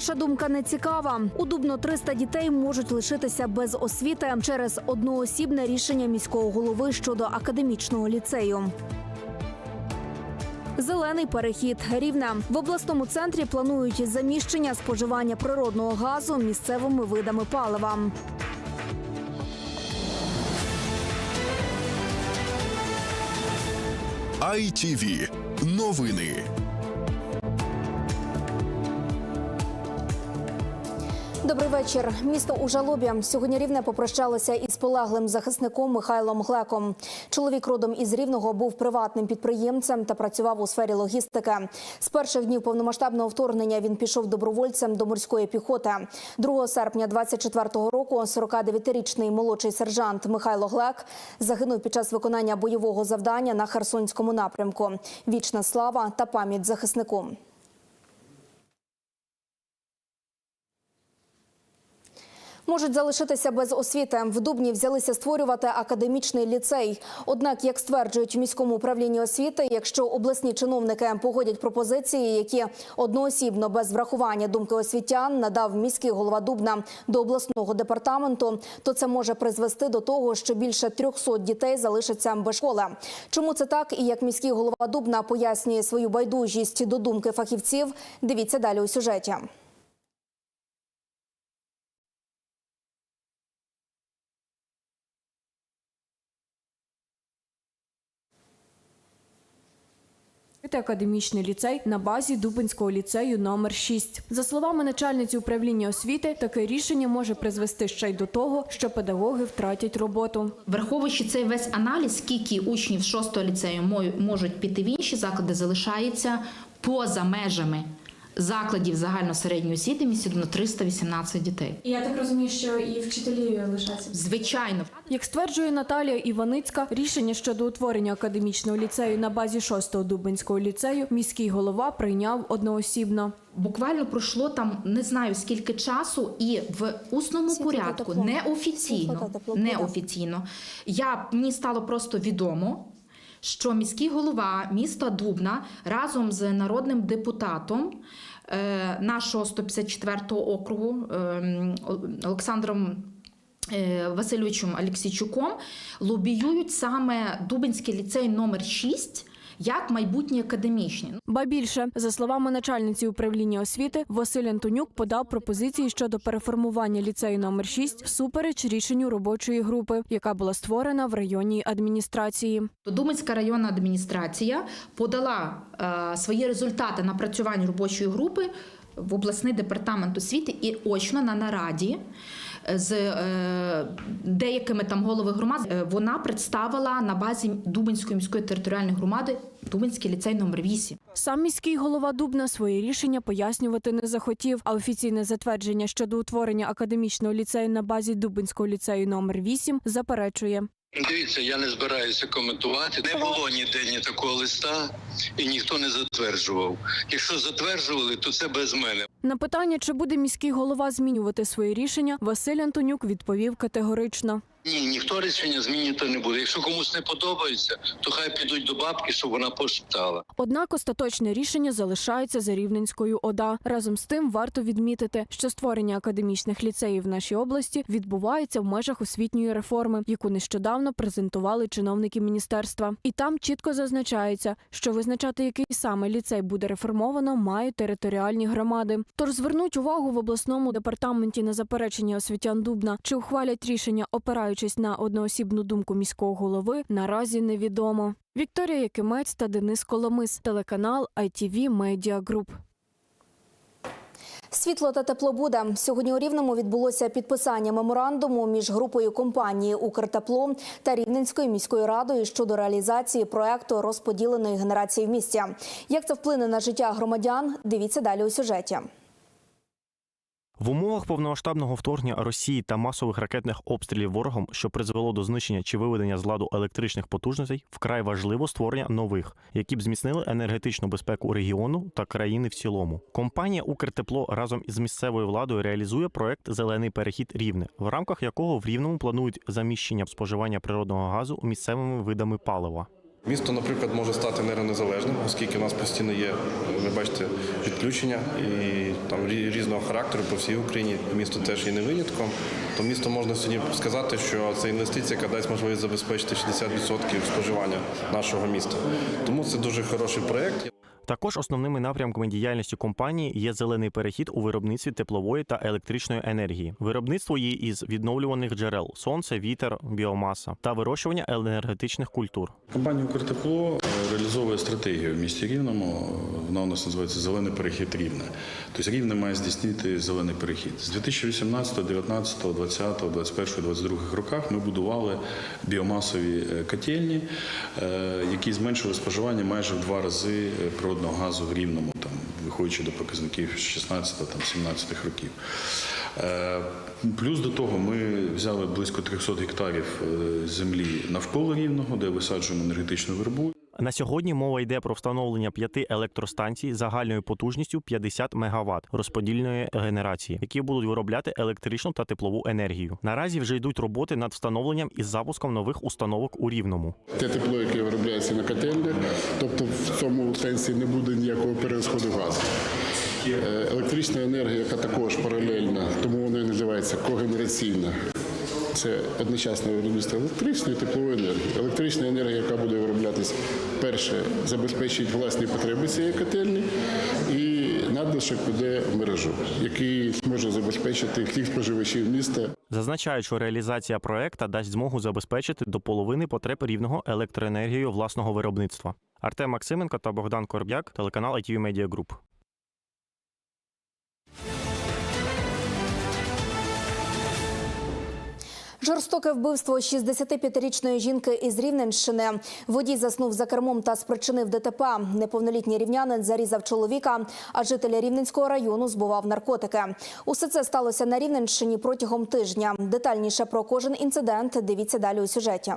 Ваша думка не цікава. У Дубно 300 дітей можуть лишитися без освіти через одноосібне рішення міського голови щодо академічного ліцею. Зелений перехід рівне в обласному центрі планують заміщення споживання природного газу місцевими видами палива. ITV. Новини. Добрий вечір. Місто у жалобі. Сьогодні рівне попрощалося із полеглим захисником Михайлом Глеком. Чоловік родом із Рівного був приватним підприємцем та працював у сфері логістики. З перших днів повномасштабного вторгнення він пішов добровольцем до морської піхоти. 2 серпня 24-го року 49-річний молодший сержант Михайло Глек загинув під час виконання бойового завдання на Херсонському напрямку. Вічна слава та пам'ять захиснику. Можуть залишитися без освіти. В Дубні взялися створювати академічний ліцей. Однак, як стверджують в міському управлінні освіти, якщо обласні чиновники погодять пропозиції, які одноосібно без врахування думки освітян надав міський голова Дубна до обласного департаменту, то це може призвести до того, що більше 300 дітей залишаться без школи. Чому це так і як міський голова Дубна пояснює свою байдужість до думки фахівців? Дивіться далі у сюжеті. Відкрити академічний ліцей на базі Дубинського ліцею номер 6. За словами начальниці управління освіти, таке рішення може призвести ще й до того, що педагоги втратять роботу. Враховуючи цей весь аналіз, скільки учнів 6 ліцею мо- можуть піти в інші заклади, залишається поза межами закладів загальносередньої освіти місті на 318 дітей. І я так розумію, що і вчителі лишаться. Звичайно, Як стверджує Наталія Іваницька, рішення щодо утворення академічного ліцею на базі 6-го Дубинського ліцею міський голова прийняв одноосібно. буквально пройшло там не знаю скільки часу, і в усному порядку, неофіційно, неофіційно, я мені стало просто відомо. Що міський голова міста Дубна разом з народним депутатом е, нашого 154-го округу е, Олександром е, Васильовичем Алексійчуком лобіюють саме Дубинський ліцей номер 6 як майбутній академічний. Ба більше, за словами начальниці управління освіти, Василь Антонюк подав пропозиції щодо переформування ліцею номер 6 всупереч рішенню робочої групи, яка була створена в районній адміністрації. То Думанська районна адміністрація подала е, свої результати напрацювань робочої групи в обласний департамент освіти і очно на нараді з е, деякими там голови громад е, вона представила на базі Дубинської міської територіальної громади Дубинський ліцей номер 8. Сам міський голова Дубна своє рішення пояснювати не захотів, а офіційне затвердження щодо утворення академічного ліцею на базі Дубинського ліцею номер 8 заперечує. Дивіться, я не збираюся коментувати. Не було ніде ні такого листа, і ніхто не затверджував. Якщо затверджували, то це без мене. На питання, чи буде міський голова змінювати своє рішення, Василь Антонюк відповів категорично. Ні, ніхто рішення змінювати не буде. Якщо комусь не подобається, то хай підуть до бабки, щоб вона пошептала. Однак остаточне рішення залишається за Рівненською ОДА. Разом з тим варто відмітити, що створення академічних ліцеїв в нашій області відбувається в межах освітньої реформи, яку нещодавно презентували чиновники міністерства. І там чітко зазначається, що визначати, який саме ліцей буде реформовано, мають територіальні громади. Тож звернуть увагу в обласному департаменті на заперечення освітян Дубна, чи ухвалять рішення, опираючись на одноосібну думку міського голови, наразі невідомо. Вікторія Якимець та Денис Коломис, телеканал ITV Media Group. Світло та тепло буде. Сьогодні у Рівному відбулося підписання меморандуму між групою компанії Укртепло та Рівненською міською радою щодо реалізації проекту розподіленої генерації в місті. Як це вплине на життя громадян? Дивіться далі у сюжеті. В умовах повномасштабного вторгнення Росії та масових ракетних обстрілів ворогом, що призвело до знищення чи виведення з ладу електричних потужностей, вкрай важливо створення нових, які б зміцнили енергетичну безпеку регіону та країни в цілому. Компанія Укртепло разом із місцевою владою реалізує проект Зелений перехід Рівне, в рамках якого в Рівному планують заміщення споживання природного газу місцевими видами палива. Місто, наприклад, може стати енергонезалежним, оскільки у нас постійно є, ви бачите, відключення і там різного характеру по всій Україні. Місто теж є не винятком. То місто можна сьогодні сказати, що це інвестиція, яка дасть можливість забезпечити 60% споживання нашого міста. Тому це дуже хороший проєкт. Також основними напрямками діяльності компанії є зелений перехід у виробництві теплової та електричної енергії, виробництво її із відновлюваних джерел сонце, вітер, біомаса та вирощування енергетичних культур. Компанія «Укртепло» реалізовує стратегію в місті Рівному. Вона у нас називається Зелений перехід Рівне. Тобто Рівне має здійснити зелений перехід. З 2018, 19, 20, 21, 22 роках ми будували біомасові е, котельні, е, які зменшили споживання майже в два рази е, природного газу в Рівному, там, виходячи до показників 16-17 років. Е, Плюс до того ми взяли близько 300 гектарів е, землі навколо рівного, де висаджуємо енергетичну вербу. На сьогодні мова йде про встановлення п'яти електростанцій загальною потужністю 50 МВт розподільної генерації, які будуть виробляти електричну та теплову енергію. Наразі вже йдуть роботи над встановленням і запуском нових установок у Рівному. Те тепло, яке виробляється на котельні, тобто в цьому сенсі не буде ніякого перерозходу газу. Е, Електрична енергія, яка також паралельна, тому вона і називається когенераційна. Це одночасне виробництво електричної і теплової енергії. Електрична енергія, яка буде вироблятись, перше, забезпечить власні потреби цієї котельні, і надлишок піде в мережу, який може забезпечити всіх споживачів міста Зазначають, що реалізація проекта дасть змогу забезпечити до половини потреб рівного електроенергією власного виробництва. Артем Максименко та Богдан Корбяк, телеканал ITV Media Group. Жорстоке вбивство 65-річної жінки із Рівненщини. Водій заснув за кермом та спричинив ДТП. Неповнолітній рівнянин зарізав чоловіка, а жителя Рівненського району збував наркотики. Усе це сталося на Рівненщині протягом тижня. Детальніше про кожен інцидент дивіться далі у сюжеті.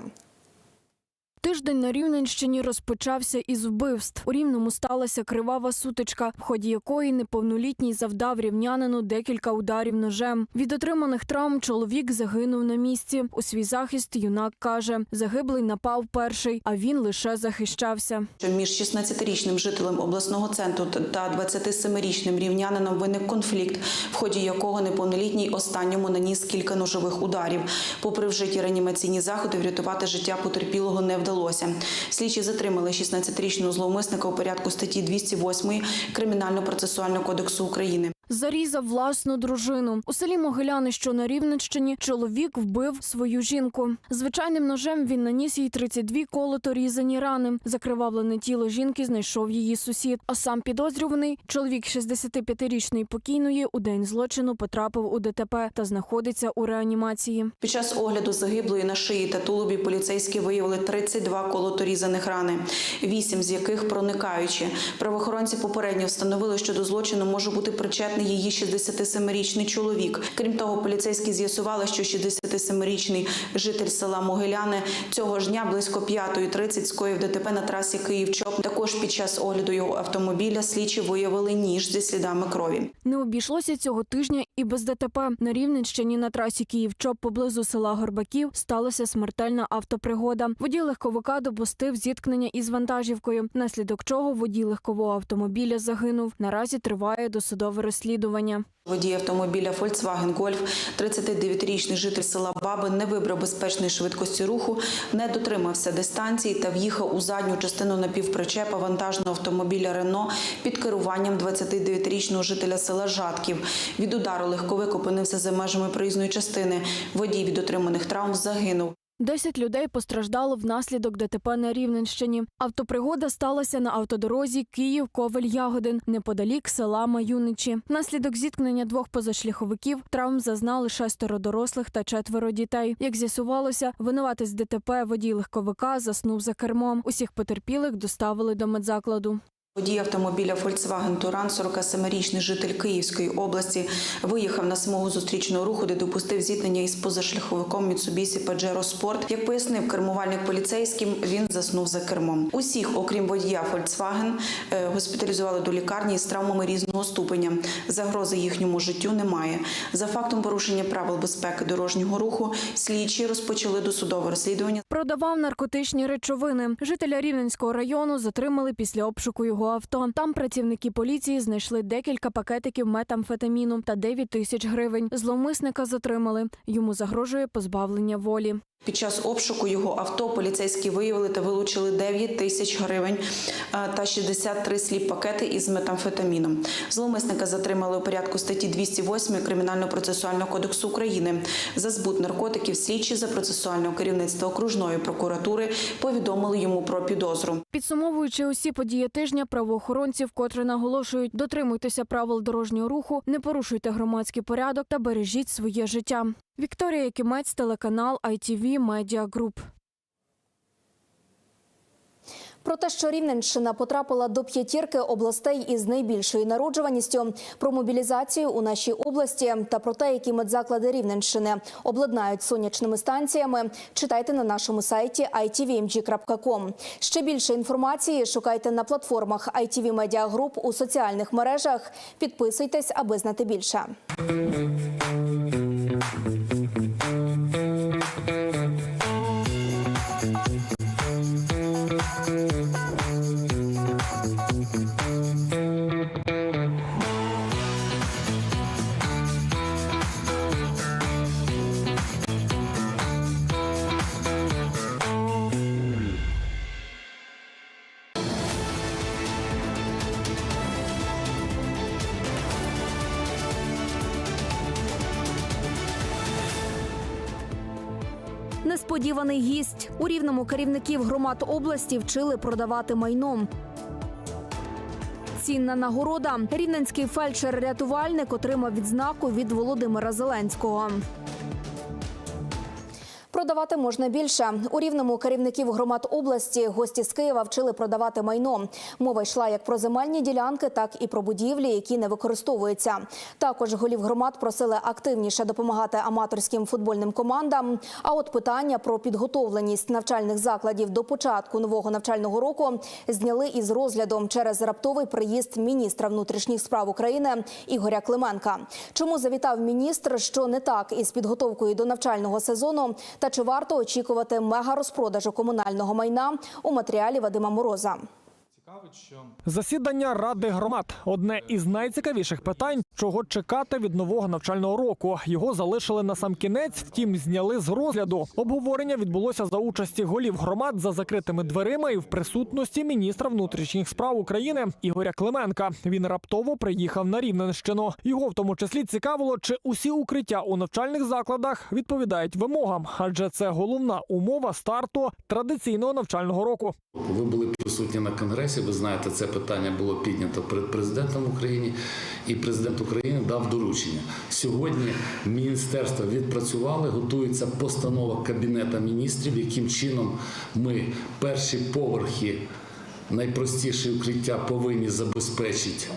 Тиждень на Рівненщині розпочався із вбивств. У Рівному сталася кривава сутичка, в ході якої неповнолітній завдав рівнянину декілька ударів ножем. Від отриманих травм чоловік загинув на місці. У свій захист юнак каже, загиблий напав перший, а він лише захищався. між 16-річним жителем обласного центру та 27-річним рівнянином виник конфлікт, в ході якого неповнолітній останньому наніс кілька ножових ударів. Попри вжиті реанімаційні заходи, врятувати життя потерпілого не вдалося. Слідчі затримали 16-річного зловмисника у порядку статті 208 Кримінально-процесуального кодексу України. Зарізав власну дружину. У селі Могиляни, що на Рівненщині, чоловік вбив свою жінку. Звичайним ножем він наніс їй 32 колото різані рани. Закривавлене тіло жінки знайшов її сусід. А сам підозрюваний, чоловік 65-річної покійної, у день злочину потрапив у ДТП та знаходиться у реанімації. Під час огляду загиблої на шиї та тулубі поліцейські виявили 32 колоторізаних рани, 8 з яких проникаючі. Правоохоронці попередньо встановили, що до злочину може бути причетний її 67-річний чоловік. Крім того, поліцейські з'ясували, що 67-річний житель села Могиляни цього ж дня близько 5.30 скоїв ДТП на трасі Київ-Чоп. Також під час огляду його автомобіля слідчі виявили ніж зі слідами крові. Не обійшлося цього тижня і без ДТП. На Рівненщині на трасі Київ-Чоп поблизу села Горбаків сталася смертельна автопригода. Водій легковика допустив зіткнення із вантажівкою, внаслідок чого водій легкового автомобіля загинув. Наразі триває досудове розслідування. Водій автомобіля Volkswagen Golf, 39-річний житель села Баби, не вибрав безпечної швидкості руху, не дотримався дистанції та в'їхав у задню частину напівпричепа вантажного автомобіля Рено під керуванням 29-річного жителя села Жатків. Від удару легковик опинився за межами проїзної частини. Водій від отриманих травм загинув. Десять людей постраждало внаслідок ДТП на Рівненщині. Автопригода сталася на автодорозі Київ Ковель Ягодин неподалік села Маюничі. Внаслідок зіткнення двох позашляховиків травм зазнали шестеро дорослих та четверо дітей. Як з'ясувалося, винуватець ДТП водій легковика заснув за кермом. Усіх потерпілих доставили до медзакладу. Водій автомобіля Volkswagen Туран, 47-річний житель Київської області, виїхав на смугу зустрічного руху, де допустив зіткнення із позашляховиком Mitsubishi Pajero Sport. Як пояснив кермувальник поліцейським, він заснув за кермом. Усіх, окрім водія Volkswagen, е, госпіталізували до лікарні з травмами різного ступеня. Загрози їхньому життю немає. За фактом порушення правил безпеки дорожнього руху слідчі розпочали досудове розслідування. Продавав наркотичні речовини. Жителя Рівненського району затримали після обшуку його авто. Там працівники поліції знайшли декілька пакетиків метамфетаміну та 9 тисяч гривень. Зловмисника затримали. Йому загрожує позбавлення волі. Під час обшуку його авто поліцейські виявили та вилучили 9 тисяч гривень е, та 63 сліп пакети із метамфетаміном. Зловмисника затримали у порядку статті 208 Кримінально-процесуального кодексу України. За збут наркотиків слідчі за процесуального керівництва окружної прокуратури повідомили йому про підозру. Підсумовуючи усі події тижня, правоохоронці вкотре наголошують: дотримуйтеся правил дорожнього руху, не порушуйте громадський порядок та бережіть своє життя. Вікторія Кімець, телеканал ITV Media Group. Про те, що Рівненщина потрапила до п'ятірки областей із найбільшою народжуваністю, про мобілізацію у нашій області та про те, які медзаклади Рівненщини обладнають сонячними станціями, читайте на нашому сайті itvmg.com. Ще більше інформації шукайте на платформах ITV Media Group у соціальних мережах. Підписуйтесь, аби знати більше. Несподіваний гість у рівному керівників громад області вчили продавати майном. Цінна нагорода. Рівненський фельдшер-рятувальник отримав відзнаку від Володимира Зеленського. Продавати можна більше. У рівному керівників громад області гості з Києва вчили продавати майно. Мова йшла як про земельні ділянки, так і про будівлі, які не використовуються. Також голів громад просили активніше допомагати аматорським футбольним командам. А от питання про підготовленість навчальних закладів до початку нового навчального року зняли із розгляду через раптовий приїзд міністра внутрішніх справ України Ігоря Клименка. Чому завітав міністр? Що не так із підготовкою до навчального сезону? Та чи варто очікувати мега-розпродажу комунального майна у матеріалі Вадима Мороза? Засідання ради громад одне із найцікавіших питань, чого чекати від нового навчального року. Його залишили на сам кінець, втім зняли з розгляду. Обговорення відбулося за участі голів громад за закритими дверима і в присутності міністра внутрішніх справ України Ігоря Клименка. Він раптово приїхав на Рівненщину. Його в тому числі цікавило, чи усі укриття у навчальних закладах відповідають вимогам, адже це головна умова старту традиційного навчального року. Ви були присутні на конгресі. Ви знаєте, це питання було піднято перед президентом України, і президент України дав доручення. Сьогодні міністерство відпрацювали, готується постанова кабінета міністрів, яким чином ми перші поверхи, найпростіші укриття повинні забезпечити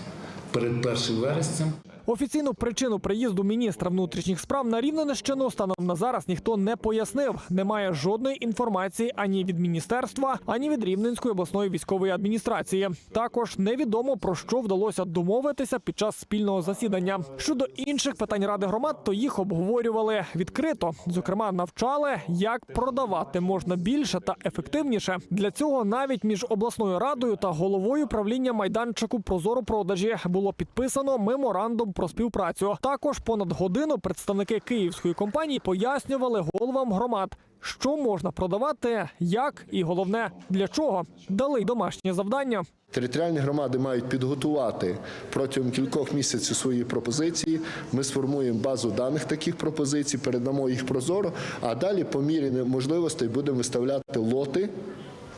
перед 1 вереснем. Офіційну причину приїзду міністра внутрішніх справ на Рівненщину станом на зараз ніхто не пояснив. Немає жодної інформації ані від міністерства, ані від Рівненської обласної військової адміністрації. Також невідомо про що вдалося домовитися під час спільного засідання. Щодо інших питань ради громад, то їх обговорювали відкрито. Зокрема, навчали, як продавати можна більше та ефективніше. Для цього навіть між обласною радою та головою правління майданчику Прозоро продажі було підписано меморандум про співпрацю. Також понад годину представники київської компанії пояснювали головам громад, що можна продавати, як і головне для чого дали домашнє завдання. Територіальні громади мають підготувати протягом кількох місяців свої пропозиції. Ми сформуємо базу даних таких пропозицій, передамо їх прозоро, а далі, по мірі можливостей, будемо виставляти лоти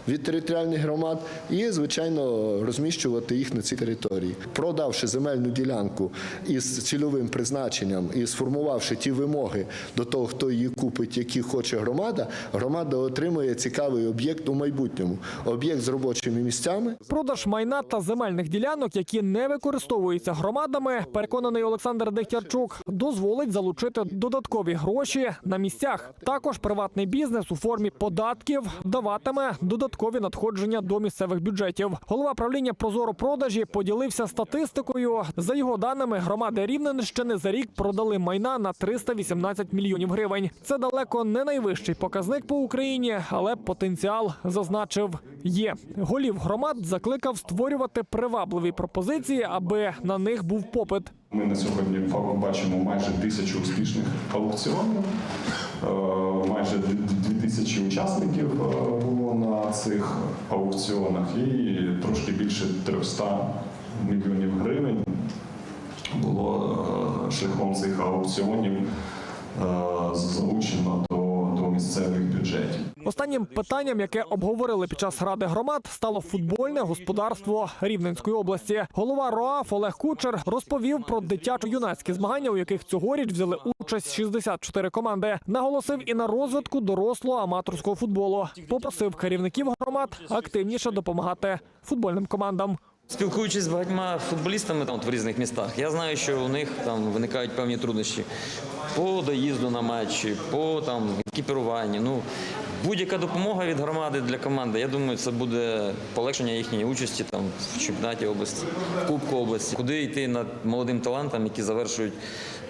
від територіальних громад і, звичайно, розміщувати їх на цій території. Продавши земельну ділянку із цільовим призначенням і сформувавши ті вимоги до того, хто її купить, які хоче громада, громада отримує цікавий об'єкт у майбутньому. Об'єкт з робочими місцями. Продаж майна та земельних ділянок, які не використовуються громадами, переконаний Олександр Дегтярчук, дозволить залучити додаткові гроші на місцях. Також приватний бізнес у формі податків даватиме додаткові додаткові надходження до місцевих бюджетів. Голова правління Прозоро продажі поділився статистикою. За його даними, громади Рівненщини за рік продали майна на 318 мільйонів гривень. Це далеко не найвищий показник по Україні, але потенціал зазначив є. Голів громад закликав створювати привабливі пропозиції, аби на них був попит. Ми на сьогодні бачимо майже тисячу успішних аукціонів. Е, Майже тисячі учасників е, було на цих аукціонах, і трошки більше 300 мільйонів гривень було е, шляхом цих аукціонів е, залучено до, до місцевих бюджетів. Останнім питанням, яке обговорили під час ради громад, стало футбольне господарство Рівненської області. Голова РОАФ Олег Кучер розповів про дитячо-юнацькі змагання, у яких цьогоріч взяли участь 64 команди. Наголосив і на розвитку дорослого аматорського футболу. Попросив керівників громад активніше допомагати футбольним командам. Спілкуючись з багатьма футболістами там, от в різних містах, я знаю, що у них там виникають певні труднощі по доїзду на матчі, по там екіпіруванню. Ну будь-яка допомога від громади для команди. Я думаю, це буде полегшення їхньої участі там в чемпіонаті області, в Кубку області. Куди йти над молодим талантам, які завершують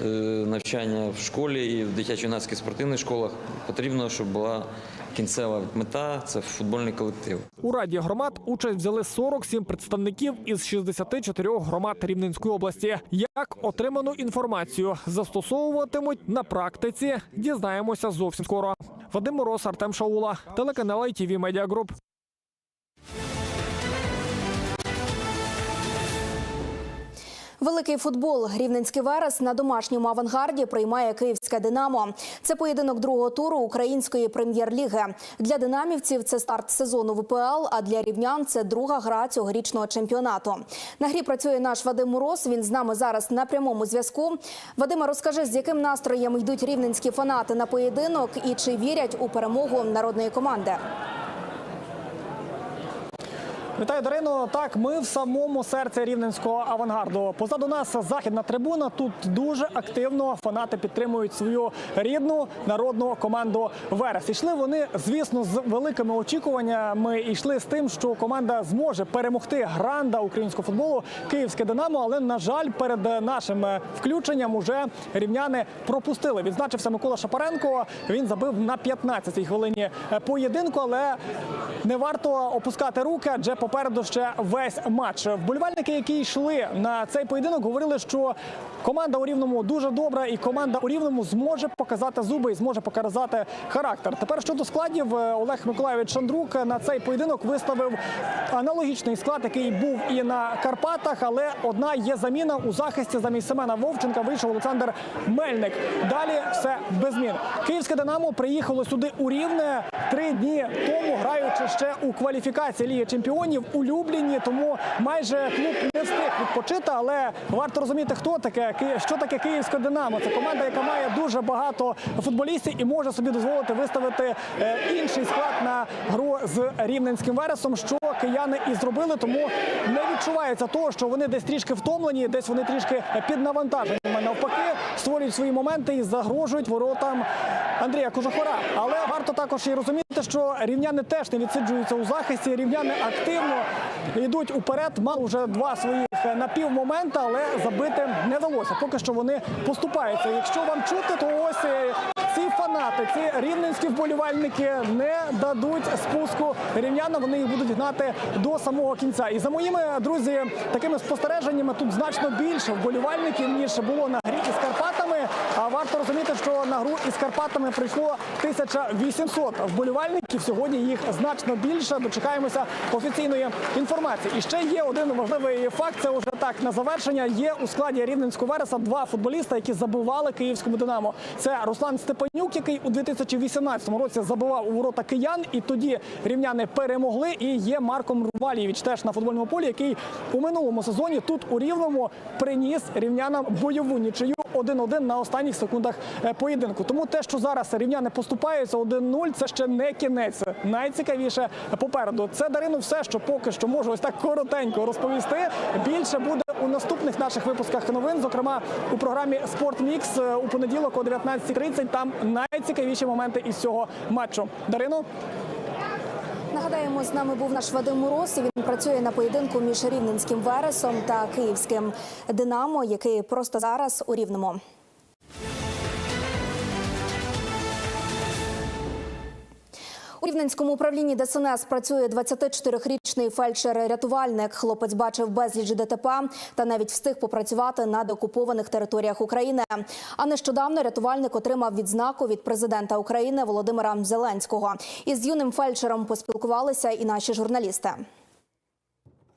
е, навчання в школі і в дитячо-юнацьких спортивних школах. Потрібно, щоб була кінцева мета це футбольний колектив. У раді громад участь взяли 47 представників із 64 громад Рівненської області. Як отриману інформацію застосовуватимуть на практиці, дізнаємося зовсім скоро. Вадим Мороз, Артем Шаула, телеканал ITV Media Group. Великий футбол Рівненський Верес на домашньому авангарді приймає київське Динамо. Це поєдинок другого туру української прем'єр-ліги. Для динамівців це старт сезону ВПЛ, а для рівнян це друга гра цьогорічного чемпіонату. На грі працює наш Вадим Мороз. Він з нами зараз на прямому зв'язку. Вадима, розкажи, з яким настроєм йдуть рівненські фанати на поєдинок і чи вірять у перемогу народної команди. Вітаю, Дарино. Так, ми в самому серці рівненського авангарду. Позаду нас західна трибуна. Тут дуже активно фанати підтримують свою рідну народну команду Верес. Ішли вони, звісно, з великими очікуваннями. Ішли з тим, що команда зможе перемогти гранда українського футболу Київське Динамо. Але на жаль, перед нашим включенням уже рівняни пропустили. Відзначився Микола Шапаренко. Він забив на 15-й хвилині поєдинку, але не варто опускати руки, адже попереду ще весь матч. Вболівальники, які йшли на цей поєдинок, говорили, що команда у рівному дуже добра, і команда у рівному зможе показати зуби і зможе показати характер. Тепер щодо складів, е, Олег Миколайович Шандрук на цей поєдинок виставив аналогічний склад, який був і на Карпатах, але одна є заміна у захисті замість Семена Вовченка. Вийшов Олександр Мельник. Далі все без змін. Київське Динамо приїхало сюди у Рівне три дні тому, граючи ще у кваліфікації Ліги Чемпіонів у Любліні. Тому майже клуб не встиг відпочити. Але варто розуміти, хто таке що таке Київське Динамо. Це команда, яка має дуже багато футболістів і може собі дозволити виставити е, інший склад на гру з рівненським вересом, що кияни і зробили. Тому не відчувається того, що вони десь трішки втомлені, десь вони трішки під навантаженням. Навпаки, створюють свої моменти і загрожують воротам Андрія Кожухора. Але варто також і розуміти, що рівняни теж не відсиджуються у захисті. Рівняни активно йдуть уперед. Мали вже два своїх напівмомента, але забити не вдалося. Поки що вони поступаються. Якщо вам чути, то ось е, ці фанати, ці рівненські вболівальники не дадуть спуску рівнянам. Вони їх будуть гнати до самого кінця. І за моїми друзі, такими спостереженнями тут значно більше вболівальників ніж було на грі із Карпатами. Варто розуміти, що на гру із Карпатами прийшло 1800 вболівальників. Сьогодні їх значно більше. Дочекаємося офіційної інформації. І ще є один важливий факт. Це вже так на завершення. Є у складі Рівненського Вереса два футболіста, які забивали київському Динамо. Це Руслан Степанюк, який у 2018 році забивав у ворота киян, і тоді рівняни перемогли. І є Марком Рувалєвич, теж на футбольному полі, який у минулому сезоні тут у Рівному приніс рівнянам бойову нічию 1-1 на останніх секундах е, поєдинку. Тому те, що зараз рівняни поступаються 1-0, це ще не кінець. Найцікавіше попереду. Це Дарину, все, що поки що можу ось так коротенько розповісти. Більше буде у наступних наших випусках новин, зокрема у програмі Спорт Мікс е, у понеділок о 19.30. Там найцікавіші моменти із цього матчу. Дарину. Нагадаємо, з нами був наш Вадим Мороз. Він працює на поєдинку між рівненським вересом та київським Динамо, який просто зараз у рівному. У Рівненському управлінні ДСНС працює 24-річний фельдшер-рятувальник. Хлопець бачив безліч ДТП та навіть встиг попрацювати на докупованих територіях України. А нещодавно рятувальник отримав відзнаку від президента України Володимира Зеленського. Із юним фельдшером поспілкувалися і наші журналісти.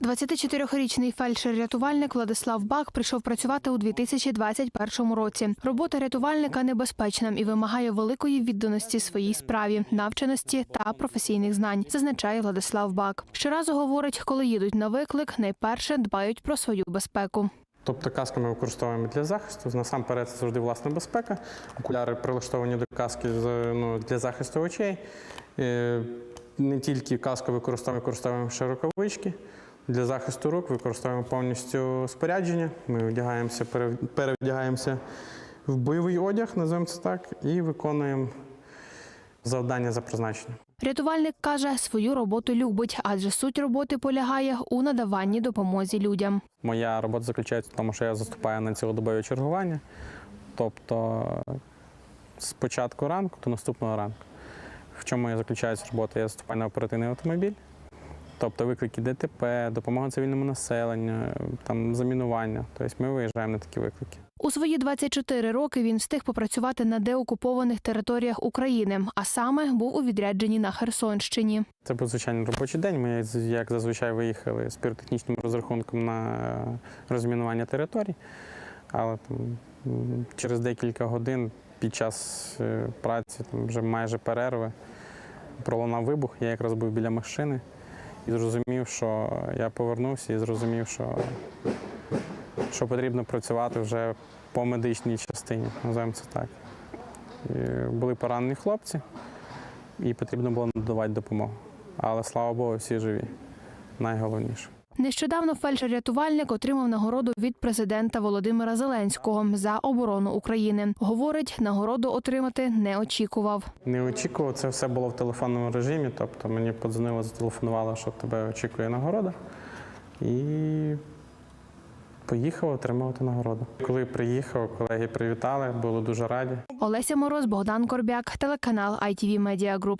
24-річний фельдшер-рятувальник Владислав Бак прийшов працювати у 2021 році. Робота рятувальника небезпечна і вимагає великої відданості своїй справі, навченості та професійних знань, зазначає Владислав Бак. Щоразу говорить, коли їдуть на виклик, найперше дбають про свою безпеку. Тобто каски ми використовуємо для захисту. Насамперед це завжди власна безпека. Окуляри прилаштовані до каски ну, для захисту очей. Е, Не тільки каску використовуємо, використовуємо ще рукавички. Для захисту рук використовуємо повністю спорядження. Ми одягаємося, пере- перевдягаємося в бойовий одяг, називаємо це так, і виконуємо завдання за призначенням. Рятувальник каже, свою роботу любить, адже суть роботи полягає у надаванні допомозі людям. Моя робота заключається в тому, що я заступаю на цілодобове чергування, тобто з початку ранку до наступного ранку. В чому я заключається робота? Я заступаю на оперативний автомобіль, тобто виклики ДТП, допомога цивільному населенню, там замінування. Тобто ми виїжджаємо на такі виклики. У свої 24 роки він встиг попрацювати на деокупованих територіях України, а саме був у відрядженні на Херсонщині. Це був звичайний робочий день. Ми, як зазвичай, виїхали з піротехнічним розрахунком на розмінування територій. Але там, через декілька годин під час е, праці, там, вже майже перерви, пролунав вибух. Я якраз був біля машини і зрозумів, що я повернувся і зрозумів, що, що потрібно працювати вже по медичній частині, називаємо це так. І були поранені хлопці і потрібно було надавати допомогу. Але слава Богу, всі живі. Найголовніше. Нещодавно фельдшер-рятувальник отримав нагороду від президента Володимира Зеленського за оборону України. Говорить, нагороду отримати не очікував. Не очікував, це все було в телефонному режимі. Тобто мені подзвонили, зателефонували, що тебе очікує нагорода. І поїхав отримувати нагороду. Коли приїхав, колеги привітали, були дуже раді. Олеся Мороз, Богдан Корбяк, телеканал ITV Media Group.